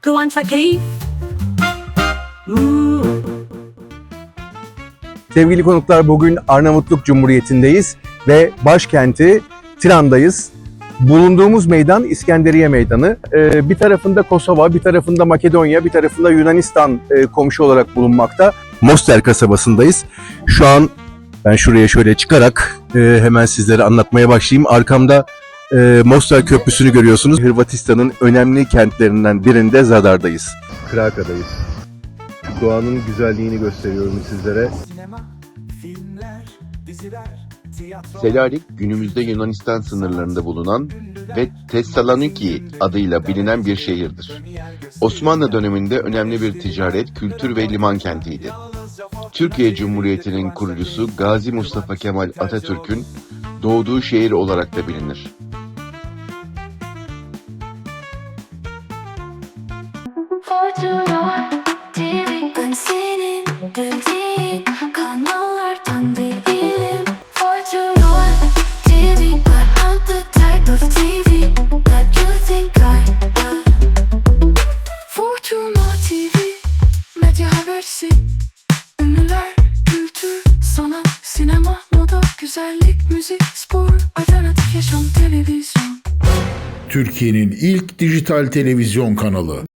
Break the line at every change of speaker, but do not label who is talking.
Kıvanç. Hmm.
Sevgili konuklar bugün Arnavutluk Cumhuriyeti'ndeyiz ve başkenti Tiran'dayız. Bulunduğumuz meydan İskenderiye Meydanı. Ee, bir tarafında Kosova, bir tarafında Makedonya, bir tarafında Yunanistan e, komşu olarak bulunmakta. Mostar kasabasındayız. Şu an ben şuraya şöyle çıkarak e, hemen sizlere anlatmaya başlayayım. Arkamda e, Mostar Köprüsü'nü görüyorsunuz. Hırvatistan'ın önemli kentlerinden birinde Zadar'dayız. Kraka'dayız. Doğanın güzelliğini gösteriyorum sizlere.
Sinema, filmler, diziler, tiyatro,
Selanik günümüzde Yunanistan sınırlarında bulunan ve Thessaloniki adıyla bilinen bir şehirdir. Osmanlı döneminde önemli bir ticaret, kültür ve liman kentiydi. Türkiye Cumhuriyeti'nin kurucusu Gazi Mustafa Kemal Atatürk'ün doğduğu şehir olarak da bilinir.
Türkiye'nin ilk dijital televizyon kanalı